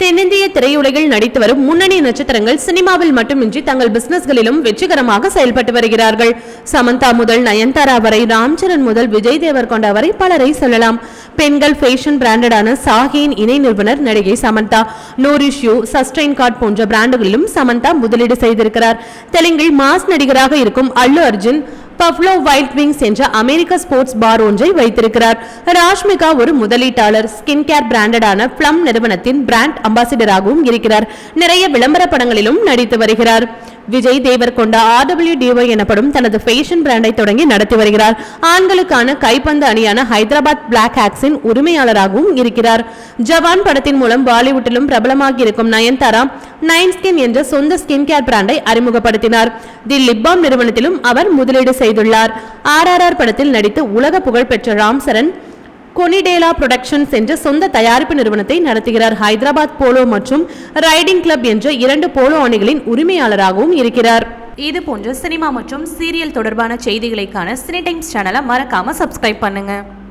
தென்னிந்திய திரையுலகில் நடித்து வரும் முன்னணி நட்சத்திரங்கள் சினிமாவில் மட்டுமின்றி தங்கள் பிசினஸ்களிலும் வெற்றிகரமாக செயல்பட்டு வருகிறார்கள். சமந்தா முதல் நயன்தாரா வரை ராம்சரண் முதல் விஜய் தேவர்கொண்டா வரை பலரை சொல்லலாம். பெண்கள் ஃபேஷன் பிராண்டடான சாகியின் இணை நிறுவனர் நடிகை சமந்தா நோரிஷ்யூ சஸ்டைன் கார்ட் போன்ற பிராண்டுகளிலும் சமந்தா முதலீடு செய்திருக்கிறார். தெலுங்கில் மாஸ் நடிகராக இருக்கும் Allu Arjun Buffalo Wild Wings என்ற அமெரிக்க ஸ்போர்ட்ஸ் பார் ஒன்றை வைத்திருக்கிறார். ராஷ்மிகா ஒரு முதலீட்டாளர் ஸ்கின் கேர் பிராண்டடான பிளம் நிறுவனத்தின் பிராண்ட் அம்பாசிடராகவும் இருக்கிறார். நிறைய விளம்பர படங்களிலும் நடித்து வருகிறார். விஜய் தேவர்கொண்டா ஆர்டபிள்யூ எனப்படும் தனது ஃபேஷன் பிராண்டை தொடங்கி நடத்தி வருகிறார். ஆண்களுக்கான கைப்பந்து அணியான ஹைதராபாத் பிளாக் ஹேக்ஸின் உரிமையாளராகவும் இருக்கிறார். ஜவான் படத்தின் மூலம் பாலிவுட்டிலும் பிரபலமாகி இருக்கும் நயன்தாரா நைன் ஸ்கின் என்ற சொந்த ஸ்கின் கேர் பிராண்டை அறிமுகப்படுத்தினார். தி லிப்பாம் நிறுவனத்திலும் அவர் முதலீடு செய்துள்ளார். ஆர்ஆர்ஆர் படத்தில் நடித்து உலக புகழ் பெற்ற ராம் சரண் கொனிடேலா புரொடக்ஷன்ஸ் என்ற சொந்த தயாரிப்பு நிறுவனத்தை நடத்துகிறார் ஹைதராபாத் போலோ மற்றும் ரைடிங் கிளப் என்ற இரண்டு போலோ அணிகளின் உரிமையாளராகவும் இருக்கிறார். இது போன்ற சினிமா மற்றும் சீரியல் தொடர்பான செய்திகளைக்கான சினி டைம்ஸ் சேனலை மறக்காம சப்ஸ்கிரைப் பண்ணுங்க.